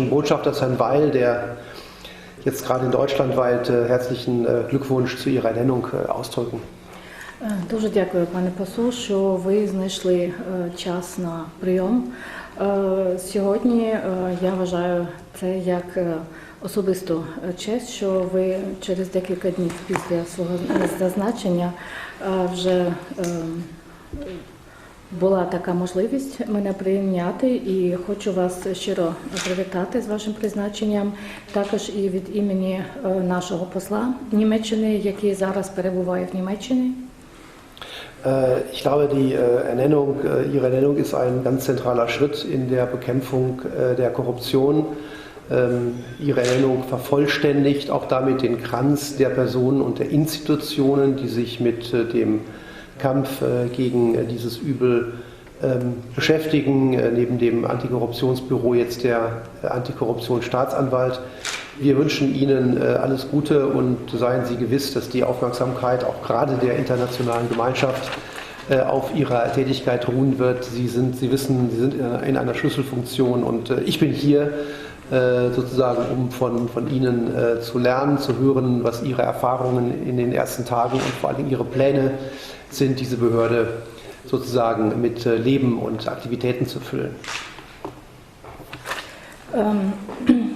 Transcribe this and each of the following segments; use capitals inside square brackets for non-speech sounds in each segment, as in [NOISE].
deutschen Botschafter Herrn Weil, der jetzt gerade in Deutschland weilt, äh, herzlichen äh, Glückwunsch zu Ihrer Ernennung äh, ausdrücken. Е, Дуже дякую, пане посол, що ви знайшли е, час на прийом. Е, Сьогодні я вважаю це як особисту честь, що ви через декілька днів після свого зазначення вже була така можливість мене прийняти і хочу вас щиро привітати з вашим призначенням, також і від імені е, нашого посла Німеччини, який зараз перебуває в Німеччині. Äh, Ich glaube, die äh, Ernennung, äh, Ihre Ernennung ist ein ganz zentraler Schritt in der Bekämpfung äh, der Korruption. Ähm, Ihre Ernennung vervollständigt auch damit den Kranz der Personen und der Institutionen, die sich mit äh, dem Kampf äh, gegen äh, dieses Übel ähm, beschäftigen. Äh, Neben dem Antikorruptionsbüro jetzt der Antikorruptionsstaatsanwalt. Wir wünschen Ihnen alles Gute und seien Sie gewiss, dass die Aufmerksamkeit auch gerade der internationalen Gemeinschaft auf Ihrer Tätigkeit ruhen wird. Sie, sind, Sie wissen, Sie sind in einer- in einer Schlüsselfunktion und ich bin hier sozusagen, um von, von Ihnen äh, zu lernen, zu hören, was Ihre Erfahrungen in den ersten Tagen und vor allem Ihre Pläne sind, diese Behörde sozusagen mit äh, Leben und Aktivitäten zu füllen. Ем, [CLEARS THROAT]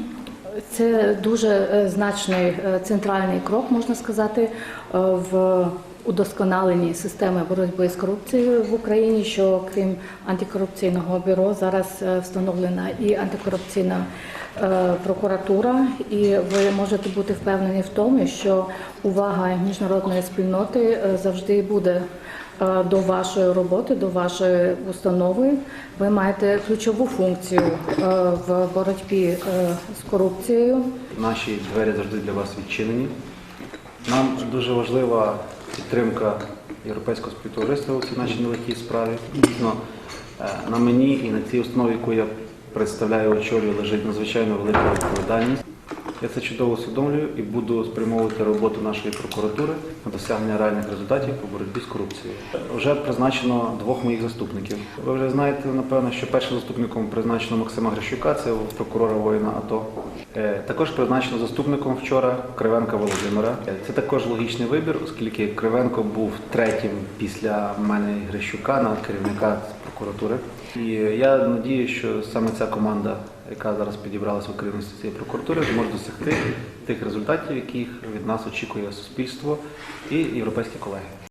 Це дуже е, значний е, центральний крок, можна сказати, е, в удосконаленні системи боротьби з корупцією в Україні. Що крім антикорупційного бюро зараз е, встановлена і антикорупційна е, прокуратура, і ви можете бути впевнені в тому, що увага міжнародної спільноти е, завжди буде до вашої роботи, до вашої установи. Ви маєте ключову функцію в боротьбі з корупцією. Наші двері завжди для вас відчинені. Нам дуже важлива підтримка європейського співтовариства у цій нашій нелегкій справі. Дійсно, е, на мені і на цій основі, яку я представляю, очолюю, лежить надзвичайно велика відповідальність. Я це чудово усвідомлюю і буду спрямовувати роботу нашої прокуратури на досягнення реальних результатів по боротьбі з корупцією. Вже призначено двох моїх заступників. Ви вже знаєте, напевно, що першим заступником призначено Максима Грищука, це прокурора воїна АТО. Е, Також призначено заступником вчора Кривенка Володимира. Е, Це також логічний вибір, оскільки Кривенко був третім після мене Грищука на керівника прокуратури. І я надію, що саме ця команда, яка зараз підібралася в керівництві цієї прокуратури, зможе досягти тих результатів, яких від нас очікує суспільство і європейські колеги.